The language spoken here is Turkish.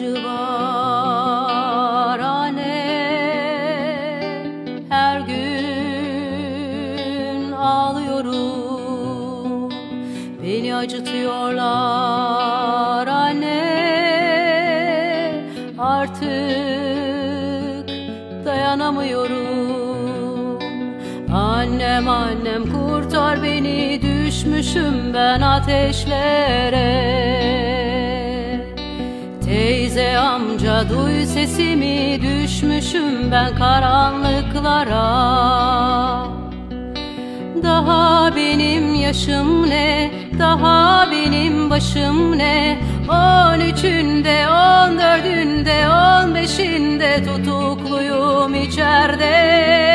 acı var anne Her gün ağlıyorum. Beni acıtıyorlar anne Artık dayanamıyorum. Annem annem kurtar beni. Düşmüşüm ben ateşlere. Teyze amca duy sesimi düşmüşüm ben karanlıklara. Daha benim yaşım ne daha benim başım ne? On üçünde on dördünde on beşinde tutukluyum içeride